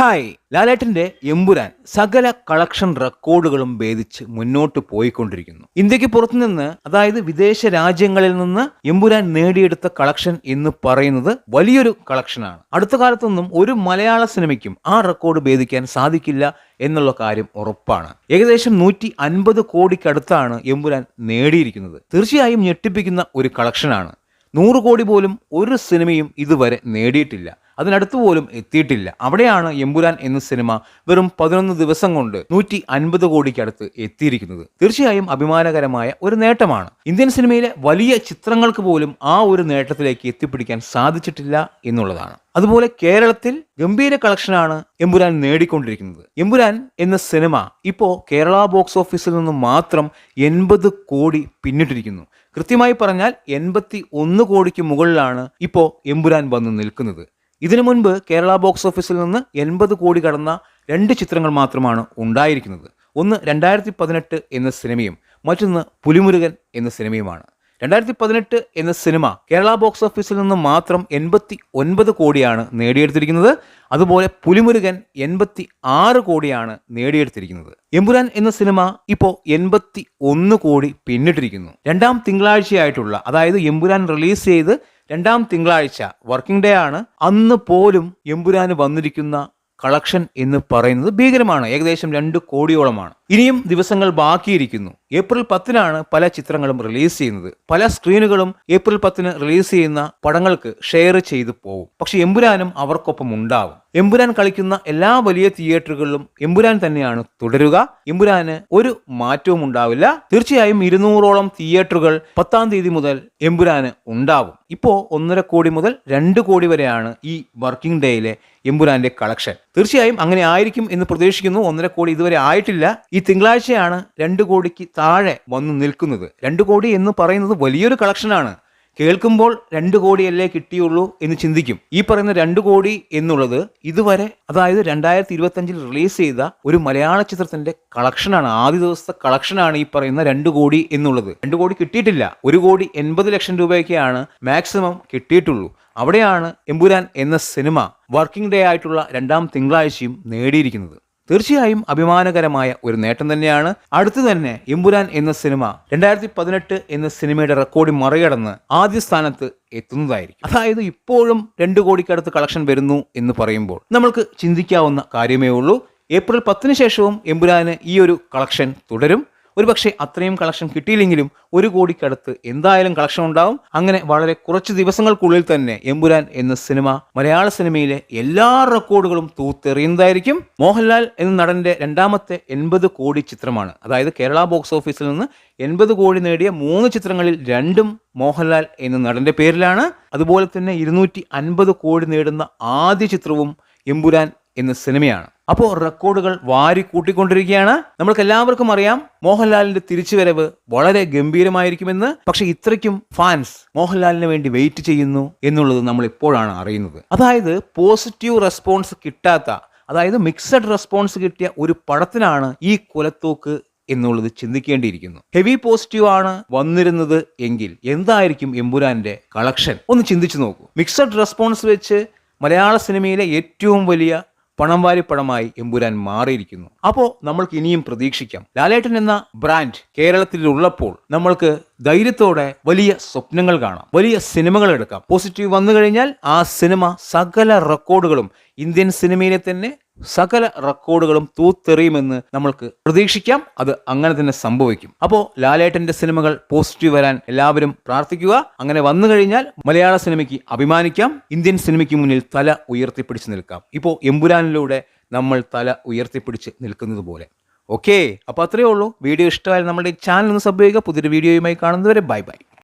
Hi. ലാലേട്ടന്റെ എമ്പുരാൻ സകല collection റെക്കോർഡുകളും ഭേദിച്ച് മുന്നോട്ട് പോയിക്കൊണ്ടിരിക്കുന്നു. ഇന്ത്യയ്ക്ക് പുറത്തുനിന്ന് അതായത് വിദേശ രാജ്യങ്ങളിൽ നിന്ന് എമ്പുരാൻ നേടിയെടുത്ത കളക്ഷൻ എന്ന് പറയുന്നത് വലിയൊരു കളക്ഷനാണ്. അടുത്ത കാലത്തൊന്നും ഒരു മലയാള സിനിമയ്ക്കും ആ റെക്കോർഡ് ഭേദിക്കാൻ സാധിക്കില്ല എന്നുള്ള കാര്യം ഉറപ്പാണ്. ഏകദേശം നൂറ്റി അൻപത് കോടിക്കടുത്താണ് എമ്പുരാൻ നേടിയിരിക്കുന്നത്. തീർച്ചയായും ഞെട്ടിപ്പിക്കുന്ന ഒരു കളക്ഷനാണ്. നൂറ് കോടി പോലും ഒരു സിനിമയും ഇതുവരെ നേടിയിട്ടില്ല. അതിനടുത്ത് പോലും എത്തിയിട്ടില്ല. അവിടെയാണ് എമ്പുരാൻ എന്ന സിനിമ വെറും പതിനൊന്ന് ദിവസം കൊണ്ട് നൂറ്റി അൻപത് കോടിക്കടുത്ത് എത്തിയിരിക്കുന്നത്. തീർച്ചയായും അഭിമാനകരമായ ഒരു നേട്ടമാണ്. ഇന്ത്യൻ സിനിമയിലെ വലിയ ചിത്രങ്ങൾക്ക് പോലും ആ ഒരു നേട്ടത്തിലേക്ക് എത്തിപ്പിടിക്കാൻ സാധിച്ചിട്ടില്ല എന്നുള്ളതാണ്. അതുപോലെ കേരളത്തിൽ ഗംഭീര കളക്ഷനാണ് എമ്പുരാൻ നേടിക്കൊണ്ടിരിക്കുന്നത്. എമ്പുരാൻ എന്ന സിനിമ ഇപ്പോൾ കേരള ബോക്സ് ഓഫീസിൽ നിന്ന് മാത്രം എൺപത് കോടി പിന്നിട്ടിരിക്കുന്നു. കൃത്യമായി പറഞ്ഞാൽ എൺപത്തി ഒന്ന് കോടിക്ക് മുകളിലാണ് ഇപ്പോൾ എമ്പുരാൻ വന്ന് നിൽക്കുന്നത്. ഇതിനു മുൻപ് കേരള ബോക്സ് ഓഫീസിൽ നിന്ന് എൺപത് കോടി കടന്ന രണ്ട് ചിത്രങ്ങൾ മാത്രമാണ് ഉണ്ടായിരിക്കുന്നത്. ഒന്ന് രണ്ടായിരത്തി പതിനെട്ട് എന്ന സിനിമയും മറ്റൊന്ന് പുലിമുരുകൻ എന്ന സിനിമയുമാണ്. രണ്ടായിരത്തി പതിനെട്ട് എന്ന സിനിമ കേരള ബോക്സ് ഓഫീസിൽ നിന്ന് മാത്രം എൺപത്തി ഒൻപത് കോടിയാണ് നേടിയെടുത്തിരിക്കുന്നത്. അതുപോലെ പുലിമുരുകൻ എൺപത്തി ആറ് കോടിയാണ് നേടിയെടുത്തിരിക്കുന്നത്. എമ്പുരാൻ എന്ന സിനിമ ഇപ്പോൾ എൺപത്തി ഒന്ന് കോടി പിന്നിട്ടിരിക്കുന്നു. രണ്ടാം തിങ്കളാഴ്ചയായിട്ടുള്ള അതായത് എമ്പുരാൻ റിലീസ് ചെയ്ത് രണ്ടാം തിങ്കളാഴ്ച വർക്കിംഗ് ഡേ ആണ്. അന്ന് പോലും എമ്പുരാന് വന്നിരിക്കുന്ന കളക്ഷൻ എന്ന് പറയുന്നത് ഭീകരമാണ്. ഏകദേശം രണ്ട് കോടിയോളമാണ്. ഇനിയും ദിവസങ്ങൾ ബാക്കിയിരിക്കുന്നു. ഏപ്രിൽ പത്തിനാണ് പല ചിത്രങ്ങളും റിലീസ് ചെയ്യുന്നത്. പല സ്ക്രീനുകളും ഏപ്രിൽ പത്തിന് റിലീസ് ചെയ്യുന്ന പടങ്ങൾക്ക് ഷെയർ ചെയ്തു പോകും പക്ഷെ എമ്പുരാനും അവർക്കൊപ്പം ഉണ്ടാവും. എമ്പുരാൻ കളിക്കുന്ന എല്ലാ വലിയ തിയേറ്ററുകളിലും എമ്പുരാൻ തന്നെയാണ് തുടരുക. എമ്പുരാന് ഒരു മാറ്റവും ഉണ്ടാവില്ല. തീർച്ചയായും ഇരുന്നൂറോളം തിയേറ്ററുകൾ പത്താം തീയതി മുതൽ എമ്പുരാന് ഉണ്ടാവും. ഇപ്പോൾ ഒന്നര കോടി മുതൽ രണ്ട് കോടി വരെയാണ് ഈ വർക്കിംഗ് ഡേയിലെ എമ്പുരാന്റെ കളക്ഷൻ. തീർച്ചയായും അങ്ങനെ ആയിരിക്കും എന്ന് പ്രതീക്ഷിക്കുന്നു. ഒന്നര കോടി ഇതുവരെ ആയിട്ടില്ല. തിങ്കളാഴ്ചയാണ് രണ്ട് കോടിക്ക് താഴെ വന്നു നിൽക്കുന്നത്. രണ്ട് കോടി എന്ന് പറയുന്നത് വലിയൊരു കളക്ഷനാണ്. കേൾക്കുമ്പോൾ രണ്ട് കോടിയല്ലേ കിട്ടിയുള്ളൂ എന്ന് ചിന്തിക്കും. ഈ പറയുന്ന രണ്ട് കോടി എന്നുള്ളത് ഇതുവരെ അതായത് രണ്ടായിരത്തി ഇരുപത്തഞ്ചിൽ റിലീസ് ചെയ്ത ഒരു മലയാള ചിത്രത്തിന്റെ കളക്ഷനാണ്. ആദ്യ ദിവസത്തെ കളക്ഷനാണ് ഈ പറയുന്ന രണ്ട് കോടി എന്നുള്ളത്. രണ്ട് കോടി കിട്ടിയിട്ടില്ല. ഒരു കോടി എൺപത് ലക്ഷം രൂപയൊക്കെയാണ് മാക്സിമം കിട്ടിയിട്ടുള്ളൂ. അവിടെയാണ് എമ്പുരാൻ എന്ന സിനിമ വർക്കിംഗ് ഡേ ആയിട്ടുള്ള രണ്ടാം തിങ്കളാഴ്ചയും നേടിയിരിക്കുന്നത്. തീർച്ചയായും അഭിമാനകരമായ ഒരു നേട്ടം തന്നെയാണ്. അടുത്തു തന്നെ എമ്പുരാൻ എന്ന സിനിമ രണ്ടായിരത്തി പതിനെട്ട് എന്ന സിനിമയുടെ റെക്കോർഡ് മറികടന്ന് ആദ്യ സ്ഥാനത്ത് എത്തുന്നതായിരിക്കും. അതായത് ഇപ്പോഴും രണ്ട് കോടിക്കടുത്ത് കളക്ഷൻ വരുന്നു എന്ന് പറയുമ്പോൾ നമ്മൾക്ക് ചിന്തിക്കാവുന്ന കാര്യമേ ഉള്ളൂ. ഏപ്രിൽ പത്തിന് ശേഷവും എമ്പുരാന് ഈ ഒരു കളക്ഷൻ തുടരും. ഒരുപക്ഷെ അത്രയും കളക്ഷൻ കിട്ടിയില്ലെങ്കിലും ഒരു കോടിക്കടുത്ത് എന്തായാലും കളക്ഷൻ ഉണ്ടാവും. അങ്ങനെ വളരെ കുറച്ച് ദിവസങ്ങൾക്കുള്ളിൽ തന്നെ എമ്പുരാൻ എന്ന സിനിമ മലയാള സിനിമയിലെ എല്ലാ റെക്കോർഡുകളും തൂത്തെറിയുന്നതായിരിക്കും. മോഹൻലാൽ എന്ന നടന്റെ രണ്ടാമത്തെ എൺപത് കോടി ചിത്രമാണ്. അതായത് കേരള ബോക്സ് ഓഫീസിൽ നിന്ന് എൺപത് കോടി നേടിയ മൂന്ന് ചിത്രങ്ങളിൽ രണ്ടും മോഹൻലാൽ എന്ന നടന്റെ പേരിലാണ്. അതുപോലെ തന്നെ ഇരുന്നൂറ്റി അൻപത് കോടി നേടുന്ന ആദ്യ ചിത്രവും എമ്പുരാൻ എന്ന സിനിമയാണ്. അപ്പോൾ റെക്കോർഡുകൾ വാരി കൂട്ടിക്കൊണ്ടിരിക്കുകയാണ്. നമ്മൾക്ക് എല്ലാവർക്കും അറിയാം മോഹൻലാലിന്റെ തിരിച്ചുവരവ് വളരെ ഗംഭീരമായിരിക്കുമെന്ന്. പക്ഷെ ഇത്രയ്ക്കും ഫാൻസ് മോഹൻലാലിന് വേണ്ടി വെയിറ്റ് ചെയ്യുന്നു എന്നുള്ളത് നമ്മൾ ഇപ്പോഴാണ് അറിയുന്നത്. അതായത് പോസിറ്റീവ് റെസ്പോൺസ് കിട്ടാത്ത അതായത് മിക്സഡ് റെസ്പോൺസ് കിട്ടിയ ഒരു പടത്തിനാണ് ഈ കുലത്തൂക്ക് എന്നുള്ളത് ചിന്തിക്കേണ്ടിയിരിക്കുന്നു. ഹെവി പോസിറ്റീവ് ആണ് വന്നിരുന്നത് എങ്കിൽ എന്തായിരിക്കും എമ്പുരാന്റെ കളക്ഷൻ ഒന്ന് ചിന്തിച്ചു നോക്കൂ. മിക്സഡ് റെസ്പോൺസ് വെച്ച് മലയാള സിനിമയിലെ ഏറ്റവും വലിയ പണം വാരി പടമായി എമ്പുരാൻ മാറിയിരിക്കുന്നു. അപ്പോൾ നമ്മൾക്ക് ഇനിയും പ്രതീക്ഷിക്കാം. ലാലേട്ടൻ എന്ന ബ്രാൻഡ് കേരളത്തിൽ ഉള്ളപ്പോൾ നമ്മൾക്ക് ധൈര്യത്തോടെ വലിയ സ്വപ്നങ്ങൾ കാണാം. വലിയ സിനിമകൾ എടുക്കാം. പോസിറ്റീവ് വന്നു കഴിഞ്ഞാൽ ആ സിനിമ സകല റെക്കോർഡുകളും ഇന്ത്യൻ സിനിമയിലെ തന്നെ സകല റെക്കോർഡുകളും തൂത്തെറിയുമെന്ന് നമ്മൾക്ക് പ്രതീക്ഷിക്കാം. അത് അങ്ങനെ തന്നെ സംഭവിക്കും. അപ്പോൾ ലാലേട്ടന്റെ സിനിമകൾ പോസിറ്റീവ് വരാൻ എല്ലാവരും പ്രാർത്ഥിക്കുക. അങ്ങനെ വന്നു കഴിഞ്ഞാൽ മലയാള സിനിമയ്ക്ക് അഭിമാനിക്കാം. ഇന്ത്യൻ സിനിമയ്ക്ക് മുന്നിൽ തല ഉയർത്തിപ്പിടിച്ച് നിൽക്കാം. ഇപ്പോൾ എമ്പുരാനിലൂടെ നമ്മൾ തല ഉയർത്തിപ്പിടിച്ച് നിൽക്കുന്നത് പോലെ. ഓക്കെ? അപ്പോൾ അത്രയേ ഉള്ളൂ. വീഡിയോ ഇഷ്ടമായാലും നമ്മുടെ ചാനൽ ഒന്ന് സബ് ചെയ്യുക. പുതിയൊരു വീഡിയോയുമായി കാണുന്നതുവരെ ബൈ ബൈ.